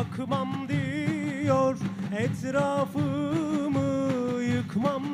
Akmam diyor etrafımı yıkmam